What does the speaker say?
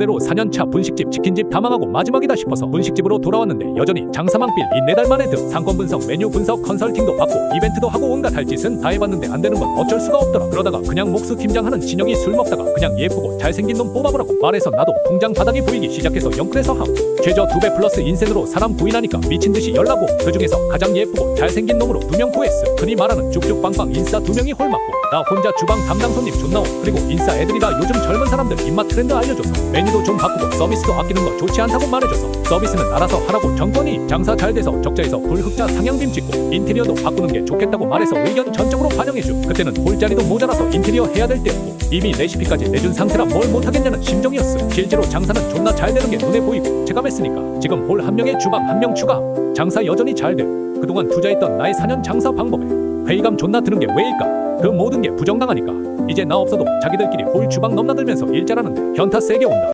올해로 4년차 분식집 치킨집 다 망하고 마지막이다 싶어서 분식집으로 돌아왔는데 여전히 장사망필 이 네 달 만에 등 상권 분석 메뉴 분석 컨설팅도 받고 이벤트도 하고 온갖 할 짓은 다 해봤는데 안 되는 건 어쩔 수가 없더라. 그러다가 그냥 목수 팀장 하는 진영이 술 먹다가 그냥 예쁘고 잘생긴 놈 뽑아보라고 말해서 나도 통장 바닥이 보이기 시작해서 영끌해서 함 최저 두 배 플러스 인센으로 사람 부인하니까 미친 듯이 연락 오고 그 중에서 가장 예쁘고 잘생긴 놈으로 두 명 구했어. 흔히 말하는 쭉쭉빵빵 인싸 두 명이 홀맞고 나 혼자 주방 담당 손님 존나 오. 그리고 인싸 애들이라 요즘 젊은 사람들 입맛 트렌드 알려줘서 메뉴 도 좀 바꾸고 서비스도 아끼는 거 좋지 않다고 말해줘서 서비스는 알아서 하라고 정권이 장사 잘 돼서 적자에서 불흑자 상향빔 찍고 인테리어도 바꾸는 게 좋겠다고 말해서 의견 전적으로 반영해줘. 그때는 홀자리도 모자라서 인테리어 해야 될 때였고 이미 레시피까지 내준 상태라 뭘 못하겠냐는 심정이었어. 실제로 장사는 존나 잘 되는 게 눈에 보이고 체감했으니까 지금 홀 한 명에 주방 한 명 추가. 장사 여전히 잘 돼. 그동안 투자했던 나의 4년 장사 방법에 회의감 존나 드는 게 왜일까? 그 모든 게 부정당하니까. 이제 나 없어도 자기들끼리 홀 주방 넘나들면서 일 잘하는데 현타 세게 온다